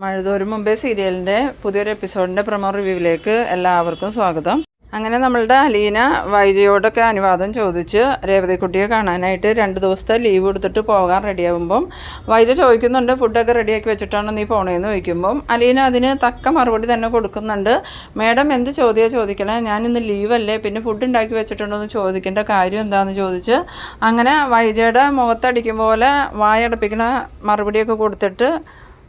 മഴതോരും മുമ്പേ സീരിയലിന്റെ പുതിയൊരു എപ്പിസോഡിന്റെ പ്രമോ റിവ്യൂവിലേക്ക് എല്ലാവർക്കും സ്വാഗതം. അങ്ങനെ നമ്മളുടെ അലീന വൈജയോടൊക്കെ അനുവാദം ചോദിച്ച് രേവതിക്കുട്ടിയെ കാണാനായിട്ട് രണ്ട് ദിവസത്തെ ലീവ് എടുത്തിട്ട് പോകാൻ റെഡിയാകുമ്പം വൈജ ചോദിക്കുന്നുണ്ട് ഫുഡൊക്കെ റെഡിയാക്കി വെച്ചിട്ടാണോ നീ പോണേന്ന്? ചോദിക്കുമ്പം അലീന അതിന് തക്ക മറുപടി തന്നെ കൊടുക്കുന്നുണ്ട്. മേഡം എന്ത് ചോദ്യമാണ് ചോദിക്കണേ? ഞാൻ ഇന്ന് ലീവല്ലേ പിന്നെ ഫുഡ് ഉണ്ടാക്കി വെച്ചിട്ടുണ്ടോ എന്ന് ചോദിക്കേണ്ട കാര്യം എന്താണെന്ന് ചോദിച്ച് അങ്ങനെ വൈജയുടെ മുഖത്തടിക്കും പോലെ വായടപ്പിക്കുന്ന മറുപടിയൊക്കെ കൊടുത്തിട്ട്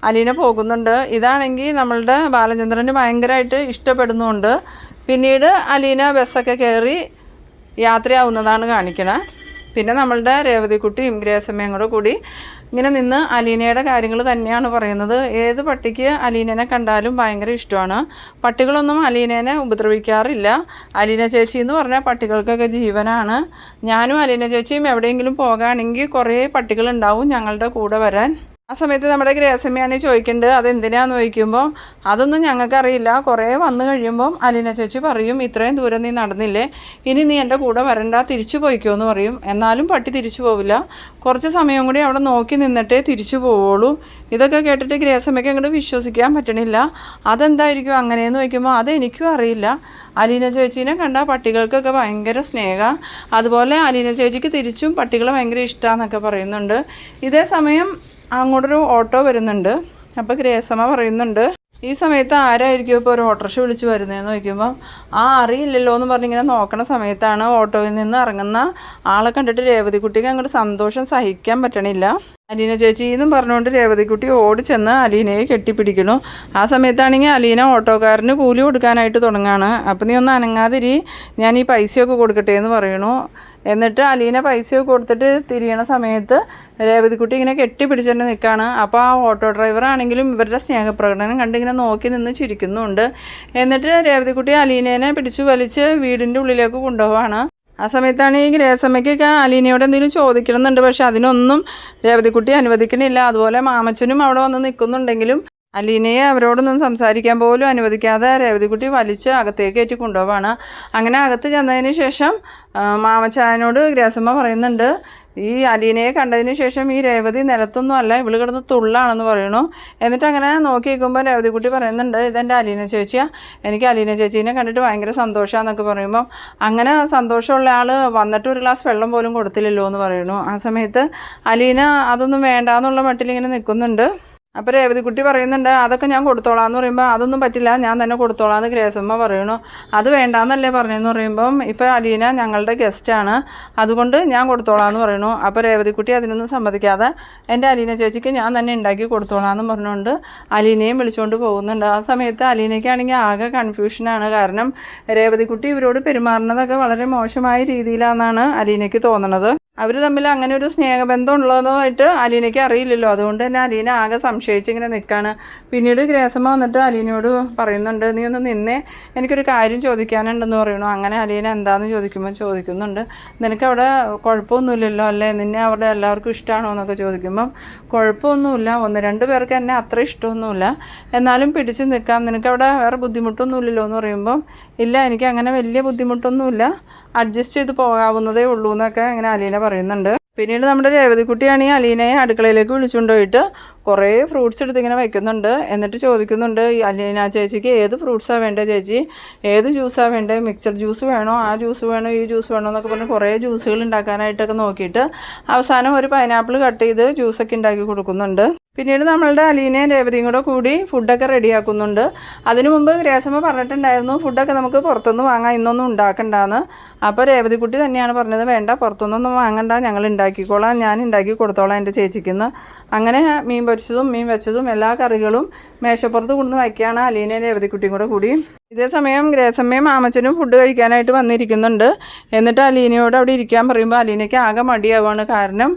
അലീന പോകുന്നുണ്ട്. ഇതാണെങ്കിൽ നമ്മളുടെ ബാലചന്ദ്രന് ഭയങ്കരമായിട്ട് ഇഷ്ടപ്പെടുന്നുണ്ട്. പിന്നീട് അലീന ബസ്സൊക്കെ കയറി യാത്രയാവുന്നതാണ് കാണിക്കണത് പിന്നെ നമ്മളുടെ രേവതിക്കുട്ടിയും ഗ്രേസമ്മയും കൂടെ കൂടി ഇങ്ങനെ നിന്ന് അലീനയുടെ കാര്യങ്ങൾ തന്നെയാണ് പറയുന്നത്. ഏത് പട്ടിക്ക് അലീനനെ കണ്ടാലും ഭയങ്കര ഇഷ്ടമാണ്. പട്ടികളൊന്നും അലീനേനെ ഉപദ്രവിക്കാറില്ല. അലീന ചേച്ചി എന്ന് പറഞ്ഞാൽ പട്ടികൾക്കൊക്കെ ജീവനാണ്. ഞാനും അലീന ചേച്ചിയും എവിടെയെങ്കിലും പോകുകയാണെങ്കിൽ കുറേ പട്ടികളുണ്ടാവും ഞങ്ങളുടെ കൂടെ വരാൻ. ആ സമയത്ത് നമ്മുടെ ഗ്രേസമ്മയാണ് ചോദിക്കേണ്ടത് അതെന്തിനാന്ന് ചോദിക്കുമ്പോൾ അതൊന്നും ഞങ്ങൾക്കറിയില്ല. കുറേ വന്നു കഴിയുമ്പം അലീന ചേച്ചി പറയും ഇത്രയും ദൂരം നീ നടന്നില്ലേ? ഇനി നീ എന്റെ കൂടെ വരണ്ട തിരിച്ചു പോയിക്കോ എന്ന് പറയും. എന്നാലും പട്ടി തിരിച്ചു പോവില്ല. കുറച്ച് സമയം കൂടി അവിടെ നോക്കി നിന്നിട്ടേ തിരിച്ചു പോവുള്ളൂ. ഇതൊക്കെ കേട്ടിട്ട് ഗ്രേസമ്മയ്ക്ക് അങ്ങോട്ട് വിശ്വസിക്കാൻ പറ്റണില്ല. അതെന്തായിരിക്കും അങ്ങനെയെന്ന് ചോദിക്കുമ്പോൾ അതെനിക്കും അറിയില്ല. അലീന ചേച്ചീനെ കണ്ട പട്ടികൾക്കൊക്കെ ഭയങ്കര സ്നേഹം. അതുപോലെ അലീന ചേച്ചിക്ക് തിരിച്ചും പട്ടികളെ ഭയങ്കര ഇഷ്ടമാണെന്നൊക്കെ പറയുന്നുണ്ട്. ഇതേ സമയം അങ്ങോട്ടൊരു ഓട്ടോ വരുന്നുണ്ട്. അപ്പോൾ ഗ്രേസമ്മ പറയുന്നുണ്ട് ഈ സമയത്ത് ആരായിരിക്കും ഇപ്പോൾ ഒരു ഓട്ടോറിക്ഷ വിളിച്ച് വരുന്നതെന്ന് ചോദിക്കുമ്പോൾ ആ അറിയില്ലല്ലോ എന്ന് പറഞ്ഞ് ഇങ്ങനെ നോക്കണ സമയത്താണ് ഓട്ടോയിൽ നിന്ന് ഇറങ്ങുന്ന ആളെ കണ്ടിട്ട് രേവതിക്കുട്ടിക്ക് അങ്ങോട്ട് സന്തോഷം സഹിക്കാൻ പറ്റണില്ല. അലീന ചേച്ചി എന്നും പറഞ്ഞുകൊണ്ട് രേവതിക്കുട്ടി ഓടി ചെന്ന് അലീനയെ കെട്ടിപ്പിടിക്കണു ആ സമയത്താണെങ്കിൽ അലീന ഓട്ടോക്കാരന് കൂലി കൊടുക്കാനായിട്ട് തുടങ്ങുകയാണ് അപ്പം നീ ഒന്ന് അനങ്ങാതിരി ഞാൻ ഈ പൈസയൊക്കെ കൊടുക്കട്ടെ എന്ന് പറയണു എന്നിട്ട് അലീന പൈസയൊക്കെ കൊടുത്തിട്ട് തിരിയണ സമയത്ത് രേവതിക്കുട്ടി ഇങ്ങനെ കെട്ടിപ്പിടിച്ചിട്ട് നിൽക്കുകയാണ് അപ്പോൾ ആ ഓട്ടോ ഡ്രൈവർ ആണെങ്കിലും ഇവരുടെ സ്നേഹപ്രകടനം കണ്ടിങ്ങനെ നോക്കി നിന്ന് ചിരിക്കുന്നുണ്ട്. എന്നിട്ട് രേവതിക്കുട്ടി അലീനേനെ പിടിച്ചു വലിച്ച് വീടിന്റെ ഉള്ളിലേക്ക് കൊണ്ടുപോവാണ്. ആ സമയത്താണ് ഈ ഗ്രേസമ്മയ്ക്കൊക്കെ അലീനയോട് എന്തെങ്കിലും ചോദിക്കണമെന്നുണ്ട്. പക്ഷെ അതിനൊന്നും രേവതിക്കുട്ടി അനുവദിക്കണില്ല. അതുപോലെ മാമച്ചനും അവിടെ വന്ന് നിൽക്കുന്നുണ്ടെങ്കിലും അലീനയെ അവരോടൊന്നും സംസാരിക്കാൻ പോലും അനുവദിക്കാതെ രേവതിക്കുട്ടി വലിച്ച് അകത്തേക്ക് ഏറ്റി കൊണ്ടുപോവാണ്. അങ്ങനെ അകത്ത് ചെന്നതിന് ശേഷം മാമച്ചാനോട് ഗ്രേസമ്മ പറയുന്നുണ്ട് ഈ അലീനയെ കണ്ടതിന് ശേഷം ഈ രേവതി നിലത്തൊന്നും അല്ല ഇവൾ കിടന്ന് തുള്ളാണെന്ന് പറയണു എന്നിട്ട് അങ്ങനെ നോക്കി നിൽക്കുമ്പോൾ രേവതിക്കുട്ടി പറയുന്നുണ്ട് ഇതെന്റെ അലീന ചേച്ചിയാ. എനിക്ക് അലീന ചേച്ചീനെ കണ്ടിട്ട് ഭയങ്കര സന്തോഷമാണെന്നൊക്കെ പറയുമ്പം അങ്ങനെ സന്തോഷമുള്ള ആൾ വന്നിട്ട് ഒരു ഗ്ലാസ് വെള്ളം പോലും കൊടുത്തില്ലല്ലോ എന്ന് പറയണു ആ സമയത്ത് അലീന അതൊന്നും വേണ്ടാന്നുള്ള മട്ടിൽ ഇങ്ങനെ നിൽക്കുന്നുണ്ട്. അപ്പോൾ രേവതി കുട്ടി പറയുന്നുണ്ട് അതൊക്കെ ഞാൻ കൊടുത്തോളാം എന്ന് പറയുമ്പോൾ അതൊന്നും പറ്റില്ല ഞാൻ തന്നെ കൊടുത്തോളാം എന്ന് ഗ്രേസമ്മ പറയണു അത് വേണ്ടാന്നല്ലേ പറഞ്ഞതെന്ന് പറയുമ്പം ഇപ്പോൾ അലീന ഞങ്ങളുടെ ഗസ്റ്റാണ് അതുകൊണ്ട് ഞാൻ കൊടുത്തോളാം എന്ന് പറയണു അപ്പോൾ രേവതിക്കുട്ടി അതിനൊന്നും സമ്മതിക്കാതെ എന്റെ അലീന ചേച്ചിക്ക് ഞാൻ തന്നെ ഉണ്ടാക്കി കൊടുത്തോളാം എന്ന് പറഞ്ഞുകൊണ്ട് അലീനയും വിളിച്ചുകൊണ്ട് പോകുന്നുണ്ട്. ആ സമയത്ത് അലീനയ്ക്കാണെങ്കിൽ ആകെ കൺഫ്യൂഷനാണ് കാരണം രേവതിക്കുട്ടി ഇവരോട് പെരുമാറുന്നതൊക്കെ വളരെ മോശമായ രീതിയിലാണെന്നാണ് അലീനയ്ക്ക് തോന്നണത്. അവർ തമ്മിൽ അങ്ങനെ ഒരു സ്നേഹബന്ധം ഉള്ളതായിട്ട് അലീനയ്ക്ക് അറിയില്ലല്ലോ. അതുകൊണ്ട് തന്നെ അലീന ആകെ സംശയിച്ച് ഇങ്ങനെ നിൽക്കുകയാണ് പിന്നീട് ഗ്രേസമ്മ വന്നിട്ട് അലീനയോട് പറയുന്നുണ്ട് നീ ഒന്ന് നിന്നേ എനിക്കൊരു കാര്യം ചോദിക്കാനുണ്ടെന്ന് പറയണു അങ്ങനെ അലീന എന്താണെന്ന് ചോദിക്കുമ്പോൾ ചോദിക്കുന്നുണ്ട്. നിനക്ക് അവിടെ കുഴപ്പമൊന്നുമില്ലല്ലോ അല്ലേ? നിന്നെ അവിടെ എല്ലാവർക്കും ഇഷ്ടമാണോ എന്നൊക്കെ ചോദിക്കുമ്പം കുഴപ്പമൊന്നുമില്ല. ഒന്ന് രണ്ട് പേർക്ക് എന്നെ അത്ര ഇഷ്ടമൊന്നുമില്ല. എന്നാലും പിടിച്ച് നിൽക്കാം. നിനക്ക് അവിടെ വേറെ ബുദ്ധിമുട്ടൊന്നുമില്ലല്ലോ? എന്ന് പറയുമ്പം ഇല്ല എനിക്ക് അങ്ങനെ വലിയ ബുദ്ധിമുട്ടൊന്നുമില്ല. അഡ്ജസ്റ്റ് ചെയ്ത് പോകാവുന്നതേ ഉള്ളൂ എന്നൊക്കെ ഇങ്ങനെ അലീന പറയുന്നുണ്ട്. പിന്നീട് നമ്മുടെ രേവതിക്കുട്ടിയാണെങ്കിൽ അലീനയെ അടുക്കളയിലേക്ക് വിളിച്ചുകൊണ്ട് പോയിട്ട് കുറേ ഫ്രൂട്ട്സ് എടുത്ത് ഇങ്ങനെ വയ്ക്കുന്നുണ്ട് എന്നിട്ട് ചോദിക്കുന്നുണ്ട് ഈ അലീന ചേച്ചിക്ക് ഏത് ഫ്രൂട്ട്സാണ് വേണ്ടത് ചേച്ചി? ഏത് ജ്യൂസാണ് വേണ്ടത് മിക്സർ ജ്യൂസ് വേണോ? ആ ജ്യൂസ് വേണോ? ഈ ജ്യൂസ് വേണോ? എന്നൊക്കെ പറഞ്ഞ് കുറേ ജ്യൂസുകൾ ഉണ്ടാക്കാനായിട്ടൊക്കെ നോക്കിയിട്ട് അവസാനം ഒരു പൈനാപ്പിൾ കട്ട് ചെയ്ത് ജ്യൂസൊക്കെ ഉണ്ടാക്കി കൊടുക്കുന്നുണ്ട്. പിന്നീട് നമ്മളുടെ അലീനയും രേവതിയും കൂടെ കൂടി ഫുഡൊക്കെ റെഡിയാക്കുന്നുണ്ട് അതിനു മുമ്പ് ഗ്രേസമ്മ പറഞ്ഞിട്ടുണ്ടായിരുന്നു ഫുഡൊക്കെ നമുക്ക് പുറത്തുനിന്ന് വാങ്ങാം ഇന്നൊന്നും ഉണ്ടാക്കണ്ടെന്ന്. അപ്പോൾ രേവതിക്കുട്ടി തന്നെയാണ് പറഞ്ഞത് വേണ്ട പുറത്തുനിന്നൊന്നും വാങ്ങണ്ട ഞങ്ങൾ ഉണ്ടാക്കിക്കോളാം ഞാൻ ഉണ്ടാക്കി കൊടുത്തോളാം എന്റെ ചേച്ചിക്കുന്ന്. അങ്ങനെ മീൻ പൊരിച്ചതും മീൻ വെച്ചതും എല്ലാ കറികളും മേശപ്പുറത്ത് കൊണ്ടുവന്ന് വയ്ക്കുകയാണ് അലീനയും രേവതിക്കുട്ടിയും കൂടെ കൂടി. ഇതേ സമയം ഗ്രേസമ്മയും മാമച്ചനും ഫുഡ് കഴിക്കാനായിട്ട് വന്നിരിക്കുന്നുണ്ട്. എന്നിട്ട് അലീനയോട് അവിടെ ഇരിക്കാൻ പറയുമ്പോൾ അലീനയ്ക്ക് ആകെ മടിയാവുകയാണ് കാരണം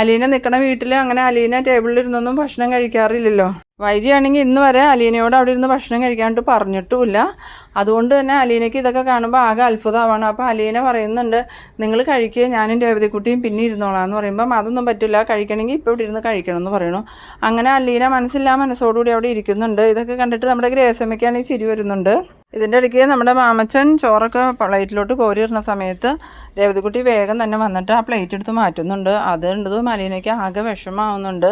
അലീന നിൽക്കണ വീട്ടിൽ അങ്ങനെ അലീന ടേബിളിൽ ഇരുന്നൊന്നും ഭക്ഷണം കഴിക്കാറില്ലല്ലോ. വൈകിയാണെങ്കിൽ ഇന്ന് വരെ അലീനയോട് അവിടെ ഇരുന്ന് ഭക്ഷണം കഴിക്കാണ്ട് പറഞ്ഞിട്ടുമില്ല. അതുകൊണ്ട് തന്നെ അലീനയ്ക്ക് ഇതൊക്കെ കാണുമ്പോൾ ആകെ അത്ഭുതമാണ്. അപ്പോൾ അലീന പറയുന്നുണ്ട് നിങ്ങൾ കഴിക്കുക ഞാനും രേവതിക്കുട്ടിയും പിന്നെ ഇരുന്നോളാം എന്ന് പറയുമ്പം അതൊന്നും പറ്റില്ല കഴിക്കണമെങ്കിൽ ഇപ്പോൾ ഇവിടെ ഇരുന്ന് കഴിക്കണം എന്ന് പറയണു. അങ്ങനെ അലീന മനസ്സില്ലാ മനസ്സോടുകൂടി അവിടെ ഇരിക്കുന്നുണ്ട്. ഇതൊക്കെ കണ്ടിട്ട് നമ്മുടെ ഗ്രേസമ്മയ്ക്കാണെങ്കിൽ ചിരി വരുന്നുണ്ട്. ഇതിന്റെ ഇടയ്ക്ക് നമ്മുടെ മാമച്ചൻ ചോറൊക്കെ പ്ലേറ്റിലോട്ട് കോരിയിരുന്ന സമയത്ത് രേവതിക്കുട്ടി വേഗം തന്നെ വന്നിട്ട് ആ പ്ലേറ്റ് എടുത്ത് മാറ്റുന്നുണ്ട്. അത് ഉണ്ടത് മലീനയ്ക്ക് ആകെ വിഷമാവുന്നുണ്ട്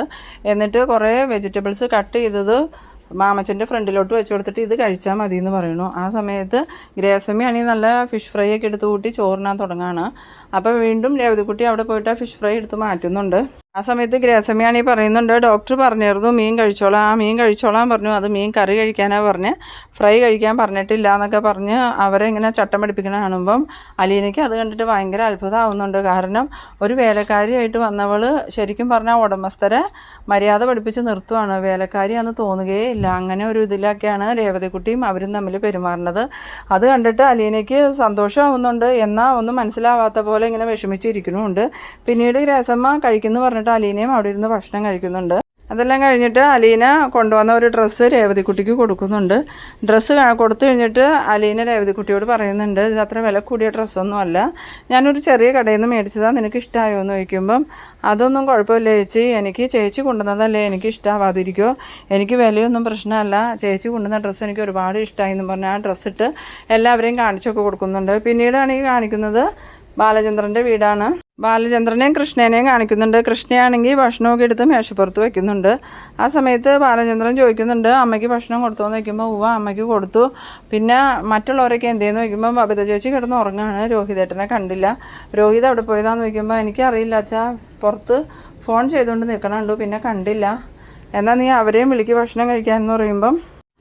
എന്നിട്ട് കുറേ വെജിറ്റബിൾസ് കട്ട് ചെയ്തത് മാമച്ചന്റെ ഫ്രണ്ടിലോട്ട് വെച്ച് കൊടുത്തിട്ട് ഇത് കഴിച്ചാൽ മതി എന്ന് പറയുന്നു. ആ സമയത്ത് ഗ്രേസമി ആണെങ്കിൽ നല്ല ഫിഷ് ഫ്രൈ ഒക്കെ എടുത്ത് കൂട്ടി ചോറിനാൻ തുടങ്ങാണ്. അപ്പോൾ വീണ്ടും രേവതിക്കുട്ടി അവിടെ പോയിട്ട് ഫിഷ് ഫ്രൈ എടുത്ത് മാറ്റുന്നുണ്ട്. ആ സമയത്ത് ഗ്രേസമ്മയാണെങ്കിൽ പറയുന്നുണ്ട് ഡോക്ടർ പറഞ്ഞിരുന്നു മീൻ കഴിച്ചോളാം ആ മീൻ കഴിച്ചോളാം പറഞ്ഞു. അത് മീൻ കറി കഴിക്കാനാണ് പറഞ്ഞ്. ഫ്രൈ കഴിക്കാൻ പറഞ്ഞിട്ടില്ല എന്നൊക്കെ പറഞ്ഞ് അവരെ ഇങ്ങനെ ചട്ടം പഠിപ്പിക്കണ കാണുമ്പം അലീനയ്ക്ക് അത് കണ്ടിട്ട് ഭയങ്കര അത്ഭുതമാവുന്നുണ്ട് കാരണം ഒരു വേലക്കാരിയായിട്ട് വന്നവൾ ശരിക്കും പറഞ്ഞാൽ ഉടമസ്ഥരെ മര്യാദ പഠിപ്പിച്ച് നിർത്തുവാണ്. വേലക്കാരിയാണെന്ന് തോന്നുകയേ ഇല്ല. അങ്ങനെ ഒരു ഇതിലൊക്കെയാണ് രേവതിക്കുട്ടിയും അവരും തമ്മിൽ പെരുമാറുന്നത്. അത് കണ്ടിട്ട് അലീനയ്ക്ക് സന്തോഷമാവുന്നുണ്ട്. എന്നാൽ ഒന്നും മനസ്സിലാവാത്ത പോലെ ഇങ്ങനെ വിഷമിച്ചിരിക്കണമുണ്ട് പിന്നീട് രാസമ്മ കഴിക്കുന്നു പറഞ്ഞിട്ട് അലീനയും അവിടെ ഇരുന്ന് ഭക്ഷണം കഴിക്കുന്നുണ്ട്. അതെല്ലാം കഴിഞ്ഞിട്ട് അലീന കൊണ്ടുവന്ന ഒരു ഡ്രസ്സ് രേവതിക്കുട്ടിക്ക് കൊടുക്കുന്നുണ്ട്. ഡ്രസ്സ് കൊടുത്തു കഴിഞ്ഞിട്ട് അലീന രേവതിക്കുട്ടിയോട് പറയുന്നുണ്ട് ഇത് അത്ര വില കൂടിയ ഡ്രസ്സൊന്നും അല്ല. ഞാനൊരു ചെറിയ കടയിൽ നിന്ന് മേടിച്ചതാണ് നിനക്ക് ഇഷ്ടമായോ എന്ന് ചോദിക്കുമ്പം അതൊന്നും കുഴപ്പമില്ല ചേച്ചി. എനിക്ക് ചേച്ചി കൊണ്ടുവന്നതല്ലേ എനിക്ക് ഇഷ്ടമാവാതിരിക്കുമോ എനിക്ക് വിലയൊന്നും പ്രശ്നമല്ല. ചേച്ചി കൊണ്ടുവന്ന ഡ്രസ്സ് എനിക്ക് ഒരുപാട് ഇഷ്ടമായി എന്ന് പറഞ്ഞാൽ ആ ഡ്രസ്സ് ഇട്ട് എല്ലാവരെയും കാണിച്ചൊക്കെ കൊടുക്കുന്നുണ്ട്. പിന്നീടാണ് ഈ കാണിക്കുന്നത് ബാലചന്ദ്രന്റെ വീടാണ്. ബാലചന്ദ്രനെയും കൃഷ്ണനെയും കാണിക്കുന്നുണ്ട്. കൃഷ്ണയാണെങ്കിൽ ഭക്ഷണമൊക്കെ എടുത്ത് മേശപ്പുറത്ത് വെക്കുന്നുണ്ട്. ആ സമയത്ത് ബാലചന്ദ്രൻ ചോദിക്കുന്നുണ്ട് അമ്മയ്ക്ക് ഭക്ഷണം കൊടുത്തോ? എന്ന് ചോദിക്കുമ്പോൾ ഉവ്വ അമ്മയ്ക്ക് കൊടുത്തു. പിന്നെ മറ്റുള്ളവരൊക്കെ എന്തേന്ന് ചോദിക്കുമ്പോൾ ബബിത ചേച്ചി കിടന്ന് ഉറങ്ങാണ് രോഹിതേട്ടനെ കണ്ടില്ല. രോഹിത് അവിടെ പോയതാന്ന് ചോദിക്കുമ്പോൾ എനിക്കറിയില്ല അച്ഛാ പുറത്ത് ഫോൺ ചെയ്തുകൊണ്ട് നിൽക്കണുണ്ടു പിന്നെ കണ്ടില്ല. എന്നാൽ നീ അവരെയും വിളിക്ക് ഭക്ഷണം കഴിക്കാമെന്ന് പറയുമ്പം.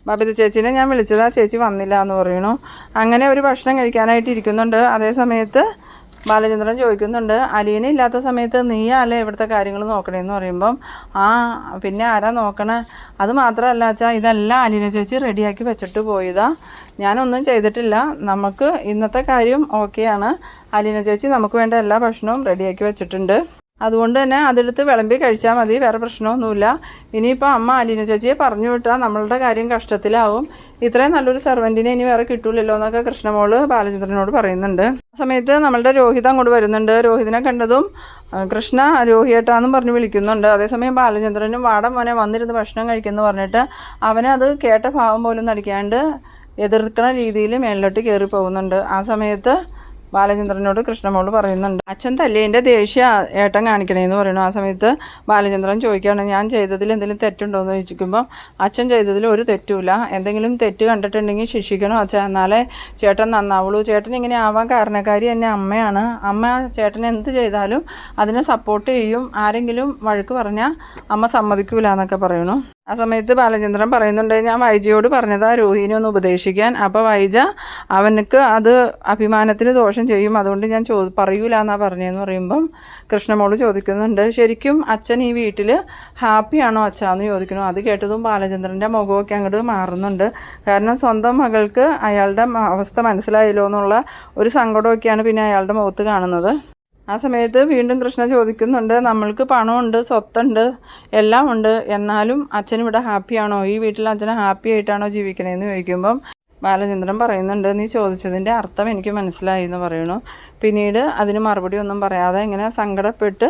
ബബിത ചേച്ചിനെ ഞാൻ വിളിച്ചതാ ചേച്ചി വന്നില്ല എന്ന് പറയണു. അങ്ങനെ ഒരു ഭക്ഷണം കഴിക്കാനായിട്ട് ഇരിക്കുന്നുണ്ട്. അതേ സമയത്ത് ബാലചന്ദ്രൻ ചോദിക്കുന്നുണ്ട് അലീന ഇല്ലാത്ത സമയത്ത് നീയല്ലേ ഇവിടുത്തെ കാര്യങ്ങൾ നോക്കണേന്ന് പറയുമ്പം? ആ പിന്നെ ആരാ നോക്കണേ? അത് മാത്രമല്ല അച്ഛാ ഇതെല്ലാം അലീന ചേച്ചി റെഡിയാക്കി വെച്ചിട്ട് പോയതാ. ഞാനൊന്നും ചെയ്തിട്ടില്ല. നമുക്ക് ഇന്നത്തെ കാര്യം ഓക്കെയാണ്. അലീന ചേച്ചി നമുക്ക് വേണ്ട എല്ലാ ഭക്ഷണവും റെഡിയാക്കി വെച്ചിട്ടുണ്ട്. അതുകൊണ്ട് തന്നെ അതെടുത്ത് വിളമ്പി കഴിച്ചാൽ മതി വേറെ പ്രശ്നമൊന്നുമില്ല. ഇനിയിപ്പോൾ അമ്മ അലീന ചേച്ചിയെ പറഞ്ഞു വിട്ടാൽ നമ്മളുടെ കാര്യം കഷ്ടത്തിലാവും. ഇത്രയും നല്ലൊരു സെർവന്റിനെ ഇനി വേറെ കിട്ടൂലല്ലോ എന്നൊക്കെ കൃഷ്ണമോൾ ബാലചന്ദ്രനോട് പറയുന്നുണ്ട്. ആ സമയത്ത് നമ്മളുടെ രോഹിത അങ്ങോട്ട് വരുന്നുണ്ട്. രോഹിതിനെ കണ്ടതും കൃഷ്ണ രോഹിയേട്ടാന്നും പറഞ്ഞ് വിളിക്കുന്നുണ്ട്. അതേസമയം ബാലചന്ദ്രനും വാടം മോനെ വന്നിരുന്ന് ഭക്ഷണം കഴിക്കുമെന്ന് പറഞ്ഞിട്ട് അവനെ അത് കേട്ട ഭാവം പോലും നടിക്കാണ്ട് എതിർക്കണ രീതിയിൽ മേളിലോട്ട് കയറി പോകുന്നുണ്ട്. ആ സമയത്ത് ബാലചന്ദ്രനോട് കൃഷ്ണമോൾ പറയുന്നുണ്ട്. അച്ഛൻ തല്ലേന്റെ ദേഷ്യ ഏട്ടൻ കാണിക്കണേന്ന് പറയുന്നു. ആ സമയത്ത് ബാലചന്ദ്രൻ ചോദിക്കുകയാണ് ഞാൻ ചെയ്തതിൽ എന്തെങ്കിലും തെറ്റുണ്ടോ എന്ന് ചോദിക്കുമ്പോൾ അച്ഛൻ ചെയ്തതിൽ ഒരു തെറ്റുമില്ല. എന്തെങ്കിലും തെറ്റ് കണ്ടിട്ടുണ്ടെങ്കിൽ ശിക്ഷിക്കണം അച്ഛൻ എന്നാലേ ചേട്ടൻ നന്നാവുള്ളൂ. ചേട്ടൻ ഇങ്ങനെ ആവാൻ കാരണക്കാരി എന്റെ അമ്മയാണ്. അമ്മ ചേട്ടൻ എന്ത് ചെയ്താലും അതിനെ സപ്പോർട്ട് ചെയ്യും. ആരെങ്കിലും വഴക്ക് പറഞ്ഞാൽ അമ്മ സമ്മതിക്കൂല എന്നൊക്കെ പറയണു ആ സമയത്ത് ബാലചന്ദ്രൻ പറയുന്നുണ്ട് ഞാൻ വൈജയോട് പറഞ്ഞതാ രോഹിണി ഒന്ന് ഉപദേശിക്കാൻ. അപ്പോൾ വൈജ അവനക്ക് അത് അഭിമാനത്തിന് ദോഷം ചെയ്യും. അതുകൊണ്ട് ഞാൻ ചോ പറയൂല എന്നാ പറഞ്ഞതെന്ന് പറയുമ്പം കൃഷ്ണമോൾ ചോദിക്കുന്നുണ്ട് ശരിക്കും അച്ഛൻ ഈ വീട്ടിൽ ഹാപ്പിയാണോ അച്ഛാന്ന് ചോദിക്കണോ അത് കേട്ടതും ബാലചന്ദ്രന്റെ മുഖമൊക്കെ അങ്ങോട്ട് മാറുന്നുണ്ട്. കാരണം സ്വന്തം മകൾക്ക് അയാളുടെ അവസ്ഥ മനസ്സിലായല്ലോ എന്നുള്ള ഒരു സങ്കടമൊക്കെയാണ് പിന്നെ അയാളുടെ മുഖത്ത് കാണുന്നത്. ആ സമയത്ത് വീണ്ടും കൃഷ്ണ ചോദിക്കുന്നുണ്ട് നമ്മൾക്ക് പണമുണ്ട് സ്വത്തുണ്ട് എല്ലാം ഉണ്ട് എന്നാലും അച്ഛൻ ഇവിടെ ഹാപ്പിയാണോ? ഈ വീട്ടിൽ അച്ഛൻ ഹാപ്പി ആയിട്ടാണോ ജീവിക്കണേന്ന് ചോദിക്കുമ്പം ബാലചന്ദ്രൻ പറയുന്നുണ്ട് നീ ചോദിച്ചതിന്റെ അർത്ഥം എനിക്ക് മനസ്സിലായി എന്ന് പറയണു പിന്നീട് അതിന് മറുപടി ഒന്നും പറയാതെ ഇങ്ങനെ സങ്കടപ്പെട്ട്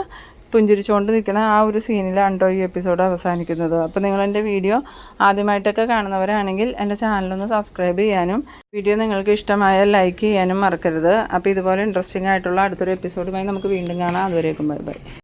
പുഞ്ചിരിച്ചുകൊണ്ട് നിൽക്കുന്ന ആ ഒരു സീനിലാണ് ഈ എപ്പിസോഡ് അവസാനിക്കുന്നത്. അപ്പോൾ നിങ്ങൾ എന്റെ വീഡിയോ ആദ്യമായിട്ടൊക്കെ കാണുന്നവരാണെങ്കിൽ എന്റെ ചാനലൊന്ന് സബ്സ്ക്രൈബ് ചെയ്യാനും വീഡിയോ നിങ്ങൾക്ക് ഇഷ്ടമായ ലൈക്ക് ചെയ്യാനും മറക്കരുത്. അപ്പോൾ ഇതുപോലെ ഇൻട്രസ്റ്റിംഗ് ആയിട്ടുള്ള അടുത്തൊരു എപ്പിസോഡുമായി നമുക്ക് വീണ്ടും കാണാം. അതുവരേക്കും ബൈ ബൈ